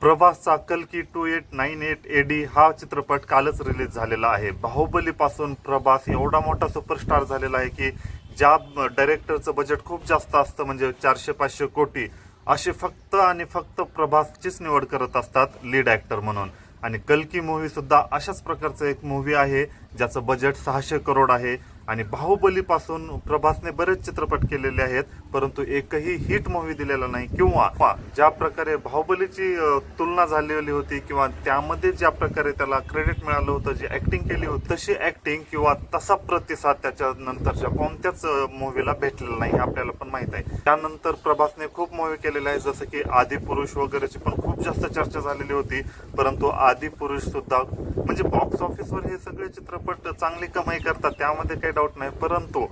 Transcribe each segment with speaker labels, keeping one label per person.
Speaker 1: प्रभासचा कलकी two eight nine eight AD हा चित्रपट कालच रिलीज झालेला आहे. बाहुबलीपासून प्रभास एवढा मोठा सुपरस्टार झालेला आहे की ज्या डायरेक्टरचं बजेट खूप जास्त असतं म्हणजे चारशे पाचशे कोटी असे फक्त आणि फक्त प्रभासचीच निवड करत असतात लीड ॲक्टर म्हणून. आणि कल्की मूव्हीसुद्धा अशाच प्रकारचं एक मूवी आहे ज्याचं बजेट सहाशे करोड आहे. आणि बाहुबलीपासून प्रभासने बरेच चित्रपट केलेले आहेत परंतु एकही हिट मूवी दिलेला नाही. किंवा ज्या प्रकारे बाहुबलीची तुलना झालेली होती किंवा त्यामध्ये ज्या प्रकारे त्याला क्रेडिट मिळालं होतं जी ऍक्टिंग केली होती तशी ऍक्टिंग किंवा तसा प्रतिसाद त्याच्या नंतरच्या कोणत्याच मूवीला भेटलेला नाही हे आपल्याला पण माहीत आहे. त्यानंतर प्रभासने खूप मूवी केलेल्या आहे जसं की आदिपुरुष वगैरेची पण खूप जास्त चर्चा झालेली होती परंतु आदिपुरुष सुद्धा म्हणजे बॉक्स ऑफिसवर हे सगळे चित्रपट चांगली कमाई करतात त्यामध्ये काही डाऊट नाही. परंतु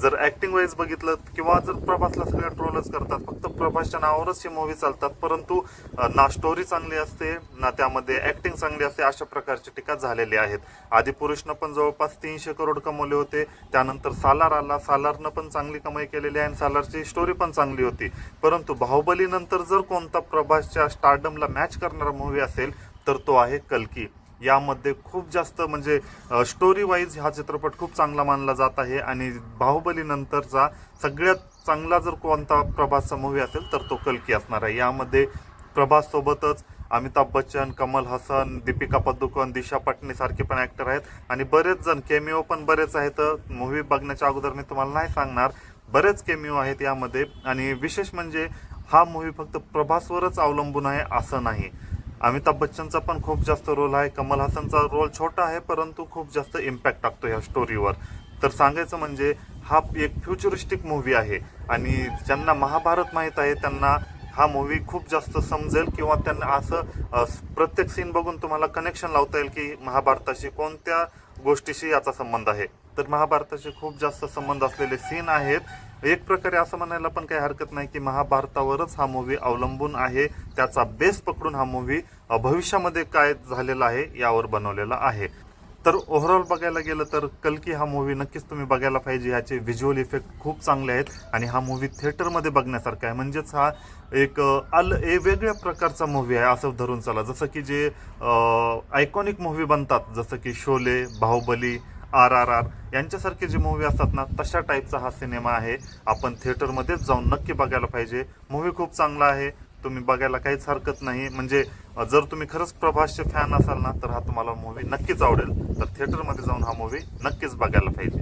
Speaker 1: जर ऍक्टिंग वाईज बघितलं किंवा जर प्रभासला सगळे ट्रोलच करतात फक्त प्रभासच्या नावावरच ही मूवी चालतात परंतु ना स्टोरी चांगली असते ना त्यामध्ये ऍक्टिंग चांगली असते अशा प्रकारची टीका झालेली आहेत. आधी पुरुषनं पण जवळपास तीनशे करोड कमवले होते. त्यानंतर सालार आला. सालारनं पण चांगली कमाई केलेली आहे आणि सालारची स्टोरी पण चांगली होती. परंतु बाहुबलीनंतर जर कोणता प्रभासच्या स्टारडमला मॅच करणारा मूवी असेल तर तो आहे कल्की. यामध्ये खूप जास्त म्हणजे स्टोरी वाईज हा चित्रपट खूप चांगला मानला जात आहे आणि बाहुबलीनंतरचा सगळ्यात चांगला जर कोणता प्रभासचा मूवी असेल तर तो कलकी असणार आहे. यामध्ये प्रभाससोबतच अमिताभ बच्चन कमल हसन दीपिका पदुकोण दिशा पटनी सारखे पण ॲक्टर आहेत. आणि बरेच जण केमिओ पण बरेच आहेत. मूवी बघण्याच्या अगोदर मी तुम्हाला नाही सांगणार. बरेच केमिओ आहेत यामध्ये. आणि विशेष म्हणजे हा मूवी फक्त प्रभासवरच अवलंबून आहे असं नाही. अमिताभ बच्चनचा पण खूप जास्त रोल आहे. कमल हसनचा रोल छोटा आहे परंतु खूप जास्त इम्पॅक्ट टाकतो ह्या स्टोरीवर तर सांगायचं म्हणजे हा एक फ्युचरिस्टिक मूव्ही आहे. आणि ज्यांना महाभारत माहीत आहे त्यांना हा मूवी खूप जास्त समजेल किंवा त्यांना असं प्रत्येक सीन बघून तुम्हाला कनेक्शन लावता येईल की महाभारताशी कोणत्या गोष्टीशी याचा संबंध आहे. तर महाभारताशी खूप जास्त संबंध असलेले सीन आहेत. एक प्रकारे असं म्हणायला पण काही हरकत नाही की महाभारतावरच हा मूवी अवलंबून आहे. त्याचा बेस पकडून हा मूवी भविष्यामध्ये काय झालेला आहे यावर बनवलेला आहे. तर ओव्हरऑल बघायला गेलं तर कल्की हा मूवी नक्कीच तुम्ही बघायला पाहिजे. ह्याचे व्हिज्युअल इफेक्ट खूप चांगले आहेत आणि हा मूवी थिएटरमध्ये बघण्यासारखा आहे. म्हणजेच हा एक अल ए वेगळ्या प्रकारचा मूवी आहे असं धरून चला. जसं की जे आयकॉनिक मूवी बनतात. जसं की Sholay Baahubali R R R यांच्यासारखे जे मूवी असतात ना तशा टाईपचा हा सिनेमा आहे. आपण थिएटरमध्येच जाऊन नक्की बघायला पाहिजे. मूवी खूप चांगला आहे. तुम्ही बघायला काहीच हरकत नाही. म्हणजे जर तुम्ही खरंच प्रभासचे फॅन असाल ना तर हा तुम्हाला मूवी नक्कीच आवडेल. तर थिएटरमध्ये जाऊन हा मूवी नक्कीच बघायला पाहिजे.